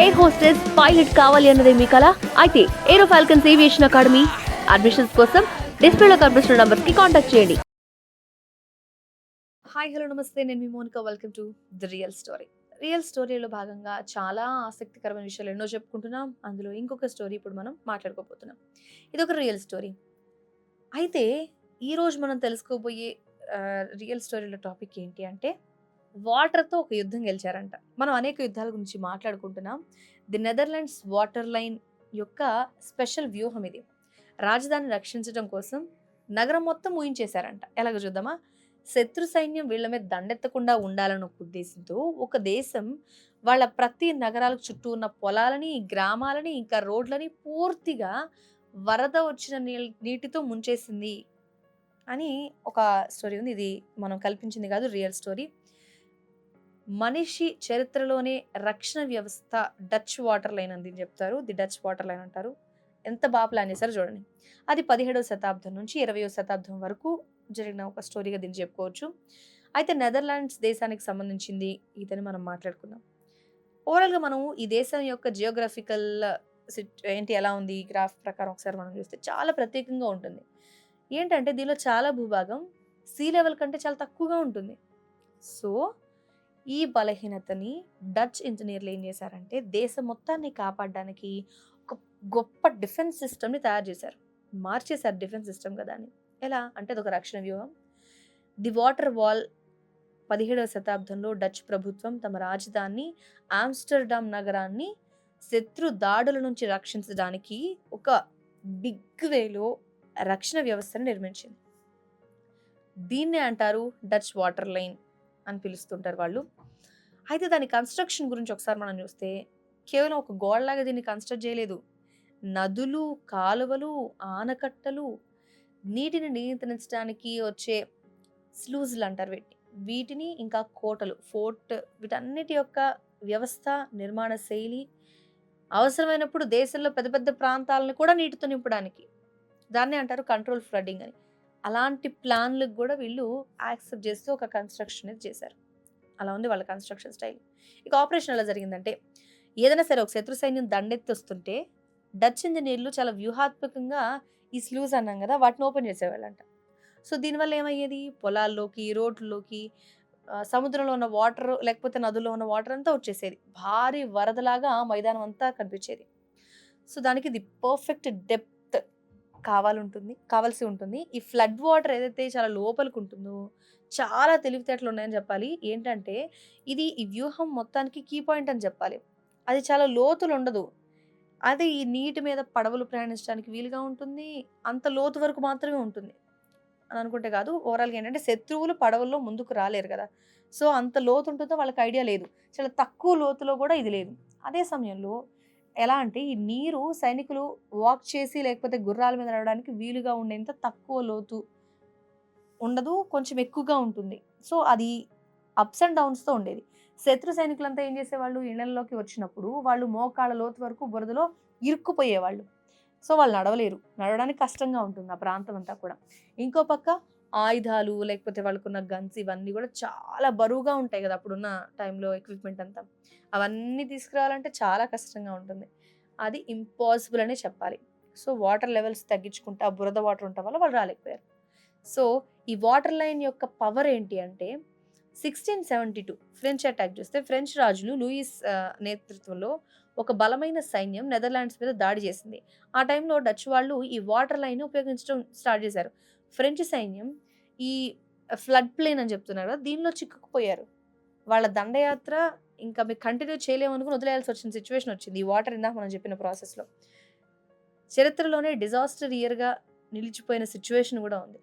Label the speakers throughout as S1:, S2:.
S1: Air hostess pilot కావాలి అన్నదే మీ కళ అయితే aero falcons aviation academy admissions కోసం డిస్ప్లేలో కనిపిస్తున్న నంబర్స్కి కాంటాక్ట్ చేయండి. హాయ్ హలో నమస్తే. నేను మీ Monika. Welcome to the real story real స్టోరీలో భాగంగా చాలా ఆసక్తికరమైన విషయాలు ఎన్నో చెప్పుకుంటున్నాం. అందులో ఇంకొక స్టోరీ ఇప్పుడు మనం మాట్లాడుకోబోతున్నాం. ఇది ఒక రియల్ స్టోరీ అయితే ఈరోజు మనం తెలుసుకోబోయే రియల్ స్టోరీలో టాపిక్ ఏంటి అంటే వాటర్తో ఒక యుద్ధం గెలిచారంట. మనం అనేక యుద్ధాల గురించి మాట్లాడుకుంటున్నాం. ది నెదర్లాండ్స్ వాటర్ లైన్ యొక్క స్పెషల్ వ్యూహం ఇది. రాజధాని రక్షించడం కోసం నగరం మొత్తం ఊహించేశారంట. ఎలాగ చూద్దామా? శత్రు సైన్యం వీళ్ళ మీద దండెత్తకుండా ఉండాలన్న ఒక ఉద్దేశంతో ఒక దేశం వాళ్ళ ప్రతి నగరాలకు చుట్టూ ఉన్న పొలాలని గ్రామాలని ఇంకా రోడ్లని పూర్తిగా వరద వచ్చిన నీళ్ళ- నీటితో ముంచేసింది అని ఒక స్టోరీ ఉంది. ఇది మనం కల్పించింది కాదు రియల్ స్టోరీ. మనిషి చరిత్రలోనే రక్షణ వ్యవస్థ డచ్ వాటర్ లైన్ అని చెప్తారు. ది డచ్ వాటర్ లైన్ అంటారు. ఎంత బాగా ప్లాన్ చేశారో చూడండి. అది పదిహేడవ శతాబ్దం నుంచి ఇరవయో శతాబ్దం వరకు జరిగిన ఒక స్టోరీగా దీన్ని చెప్పుకోవచ్చు. అయితే నెదర్లాండ్స్ దేశానికి సంబంధించింది ఇదని మనం మాట్లాడుకున్నాం ఓవరాల్గా మనం ఈ దేశం యొక్క జియోగ్రఫికల్ ఏంటి ఎలా ఉంది? ఈ గ్రాఫ్ ప్రకారం ఒకసారి మనం చూస్తే చాలా ప్రత్యేకంగా ఉంటుంది. ఏంటంటే దీనిలో చాలా భూభాగం సీ లెవెల్ కంటే చాలా తక్కువగా ఉంటుంది. సో ఈ బలహీనతని డచ్ ఇంజనీర్లు ఏం చేశారంటే దేశం మొత్తాన్ని కాపాడడానికి ఒక గొప్ప డిఫెన్స్ సిస్టమ్ని తయారు చేశారు. మార్చేశారు డిఫెన్స్ సిస్టమ్ కదా అని. ఎలా? అంటే అది ఒక రక్షణ వ్యూహం. ది వాటర్ వాల్ పదిహేడవ శతాబ్దంలో డచ్ ప్రభుత్వం తమ రాజధాని ఆమ్స్టర్డామ్ నగరాన్ని శత్రు దాడుల నుంచి రక్షించడానికి ఒక బిగ్ వేలో రక్షణ వ్యవస్థను నిర్మించింది. దీన్నే అంటారు డచ్ వాటర్ లైన్. అని పిలుస్తుంటారు వాళ్ళు. అయితే దాని కన్స్ట్రక్షన్ గురించి ఒకసారి మనం చూస్తే కేవలం ఒక గోడలాగా దీన్ని కన్స్ట్రక్ట్ చేయలేదు. నదులు కాలువలు ఆనకట్టలు నీటిని నియంత్రించడానికి వచ్చే స్లూజ్లు అంటారు వీటిని వీటిని ఇంకా కోటలు ఫోర్ట్ వీటన్నిటి యొక్క వ్యవస్థ నిర్మాణ శైలి అవసరమైనప్పుడు దేశంలో పెద్ద పెద్ద ప్రాంతాలను కూడా నీటితో నింపడానికి. దాన్నే అంటారు కంట్రోల్ ఫ్లడ్డింగ్ అని. అలాంటి ప్లాన్లకు కూడా వీళ్ళు యాక్సెప్ట్ చేస్తూ ఒక కన్స్ట్రక్షన్ అనేది చేశారు. అలా ఉంది వాళ్ళ కన్స్ట్రక్షన్ స్టైల్. ఇక ఆపరేషన్ ఎలా జరిగిందంటే ఏదైనా సరే ఒక శత్రు సైన్యం దండెత్తి వస్తుంటే డచ్ ఇంజనీర్లు చాలా వ్యూహాత్మకంగా ఈ స్లూస్ అన్నాం కదా వాటిని ఓపెన్ చేసేవాళ్ళంట. సో దీనివల్ల ఏమయ్యేది? పొలాల్లోకి రోడ్లలోకి సముద్రంలో ఉన్న వాటర్ లేకపోతే నదుల్లో ఉన్న వాటర్ అంతా వచ్చేసేది. భారీ వరదలాగా మైదానం అంతా కనిపించేది. సో దానికి ది పర్ఫెక్ట్ డెప్త్ కావాలంటుంది కావాల్సి ఉంటుంది. ఈ ఫ్లడ్ వాటర్ ఏదైతే చాలా లోపలికి ఉంటుందో చాలా తెలివితేటలు ఉన్నాయని చెప్పాలి. ఏంటంటే ఇది ఈ వ్యూహం మొత్తానికి కీ పాయింట్ అని చెప్పాలి. అది చాలా లోతులు ఉండదు అది ఈ నీటి మీద పడవలు ప్రయాణించడానికి వీలుగా ఉంటుంది. అంత లోతు వరకు మాత్రమే ఉంటుంది. అని అనుకుంటే కాదు ఓవరాల్గా ఏంటంటే శత్రువులు పడవల్లో ముందుకు రాలేరు కదా. సో అంత లోతు ఉంటుందో వాళ్ళకి ఐడియా లేదు. చాలా తక్కువ లోతులో కూడా ఇది లేదు. అదే సమయంలో ఎలా అంటే ఈ నీరు సైనికులు వాక్ చేసి లేకపోతే గుర్రాల మీద నడవడానికి వీలుగా ఉండేంత తక్కువ లోతు ఉండదు కొంచెం ఎక్కువగా ఉంటుంది. సో అది అప్స్ అండ్ డౌన్స్తో ఉండేది. శత్రు సైనికులంతా ఏం చేసేవాళ్ళు? ఇళ్ళలోకి వచ్చినప్పుడు వాళ్ళు మోకాళ్ళ లోతు వరకు బురదలో ఇరుక్కుపోయేవాళ్ళు. సో వాళ్ళు నడవలేరు. నడవడానికి కష్టంగా ఉంటుంది ఆ ప్రాంతం అంతా కూడా. ఇంకో పక్క ఆయుధాలు లేకపోతే వాళ్ళకున్న గన్స్ ఇవన్నీ కూడా చాలా బరువుగా ఉంటాయి కదా అప్పుడున్న టైంలో ఎక్విప్మెంట్ అంతా. అవన్నీ తీసుకురావాలంటే చాలా కష్టంగా ఉంటుంది. అది ఇంపాసిబుల్ అనే చెప్పాలి. సో వాటర్ లెవెల్స్ తగ్గించుకుంటే ఆ బురద వాటర్ ఉండటం వల్ల వాళ్ళు రాలేకపోయారు. సో ఈ వాటర్ లైన్ యొక్క పవర్ ఏంటి అంటే sixteen seventy two French attack చూస్తే ఫ్రెంచ్ రాజులు లూయిస్ నేతృత్వంలో ఒక బలమైన సైన్యం నెదర్లాండ్స్ మీద దాడి చేసింది. ఆ టైంలో డచ్ వాళ్ళు ఈ వాటర్ లైన్ ఉపయోగించడం స్టార్ట్ చేశారు. ఫ్రెంచ్ సైన్యం ఈ ఫ్లడ్ ప్లేన్ అని చెప్తున్నారు కదా దీనిలో చిక్కుకుపోయారు. వాళ్ళ దండయాత్ర ఇంకా మీకు కంటిన్యూ చేయలేమనుకుని వదిలేయాల్సి వచ్చిన సిచ్యువేషన్ వచ్చింది. ఈ వాటర్ ఇందాక మనం చెప్పిన ప్రాసెస్లో. చరిత్రలోనే డిజాస్టర్ ఇయర్గా నిలిచిపోయిన సిచ్యువేషన్ కూడా ఉంది.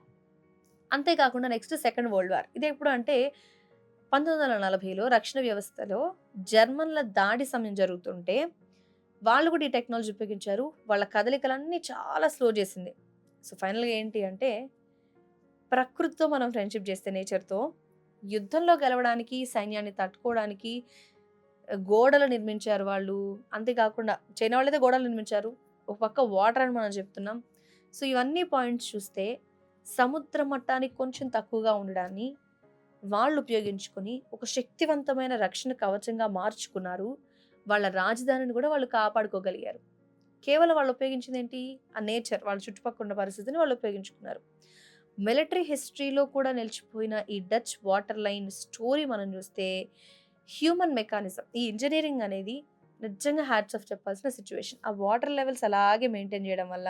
S1: అంతేకాకుండా నెక్స్ట్ సెకండ్ వరల్డ్ వార్. ఇది ఎప్పుడు అంటే పంతొమ్మిది వందల నలభైలో రక్షణ వ్యవస్థలో జర్మన్ల దాడి సమయం జరుగుతుంటే వాళ్ళు కూడా ఈ టెక్నాలజీ ఉపయోగించారు. వాళ్ళ కదలికలన్నీ చాలా స్లో చేసింది. సో ఫైనల్గా ఏంటి అంటే ప్రకృతితో మనం ఫ్రెండ్షిప్ చేస్తే నేచర్తో యుద్ధంలో గెలవడానికి సైన్యాన్ని తట్టుకోవడానికి గోడలు నిర్మించారు వాళ్ళు. అంతేకాకుండా చైనా వాళ్ళైతే గోడలు నిర్మించారు. ఒక పక్క వాటర్ అని మనం చెప్తున్నాం. సో ఇవన్నీ పాయింట్స్ చూస్తే సముద్ర మట్టానికి కొంచెం తక్కువగా ఉండడాన్ని వాళ్ళు ఉపయోగించుకొని ఒక శక్తివంతమైన రక్షణ కవచంగా మార్చుకున్నారు. వాళ్ళ రాజధానిని కూడా వాళ్ళు కాపాడుకోగలిగారు. కేవలం వాళ్ళు ఉపయోగించింది ఏంటి ఆ నేచర్ వాళ్ళ చుట్టుపక్కల ఉన్న పరిస్థితిని వాళ్ళు ఉపయోగించుకున్నారు. మిలిటరీ హిస్టరీలో కూడా నిలిచిపోయిన ఈ డచ్ వాటర్ లైన్ స్టోరీ మనం చూస్తే హ్యూమన్ మెకానిజం. ఈ ఇంజనీరింగ్ అనేది నిజంగా హ్యాట్స్ ఆఫ్ చెప్పాల్సిన సిచ్యువేషన్. ఆ వాటర్ లెవెల్స్ అలాగే మెయింటైన్ చేయడం వల్ల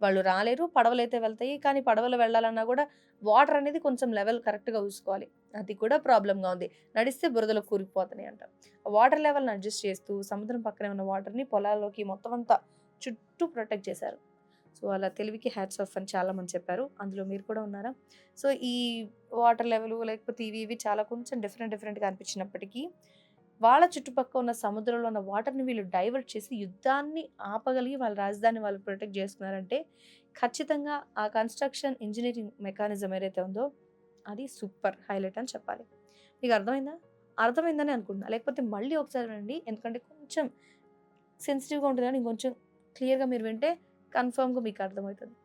S1: వాళ్ళు రాలేరు పడవలు అయితే వెళ్తాయి కానీ పడవలు వెళ్ళాలన్నా కూడా వాటర్ అనేది కొంచెం లెవెల్ కరెక్ట్గా చూసుకోవాలి. అది కూడా ప్రాబ్లంగా ఉంది. నడిస్తే బురదలో కూరిపోతున్నాయి అంట. వాటర్ లెవెల్ని అడ్జస్ట్ చేస్తూ సముద్రం పక్కనే ఉన్న వాటర్ని పొలాల్లోకి మొత్తం అంతా చుట్టూ ప్రొటెక్ట్ చేశారు. సో అలా తెలివికి హ్యాట్స్ ఆఫ్ అని చాలామంది చెప్పారు. అందులో మీరు కూడా ఉన్నారా? సో ఈ వాటర్ లెవెల్ లేకపోతే ఇవి ఇవి చాలా కొంచెం డిఫరెంట్ డిఫరెంట్గా అనిపించినప్పటికీ వాళ్ళ చుట్టుపక్కల ఉన్న సముద్రంలో ఉన్న వాటర్ని వీళ్ళు డైవర్ట్ చేసి యుద్ధాన్ని ఆపగలిగి వాళ్ళ రాజధాని వాళ్ళు ప్రొటెక్ట్ చేసుకున్నారంటే ఖచ్చితంగా ఆ కన్స్ట్రక్షన్ ఇంజనీరింగ్ మెకానిజం ఏదైతే ఉందో అది సూపర్ హైలైట్ అని చెప్పాలి. మీకు అర్థమైందా? అర్థమైందని అనుకుంటున్నా. లేకపోతే మళ్ళీ ఒకసారి రండి ఎందుకంటే కొంచెం సెన్సిటివ్గా ఉంటుంది కానీ క్లియర్గా మీరు వింటే కన్ఫర్మ్గా మీకు అర్థమవుతుంది.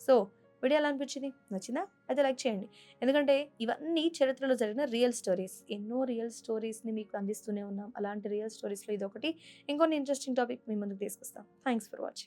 S1: సో వీడియో ఎలా అనిపించింది నచ్చిందా? అయితే లైక్ చేయండి. ఎందుకంటే ఇవన్నీ చరిత్రలో జరిగిన రియల్ స్టోరీస్. ఎన్నో రియల్ స్టోరీస్ని మీకు అందిస్తూనే ఉన్నాం. అలాంటి రియల్ స్టోరీస్లో ఇది ఒకటి ఇంకొన్ని ఇంట్రెస్టింగ్ టాపిక్ మీ ముందుకు తీసుకొస్తాం. Thanks for watching.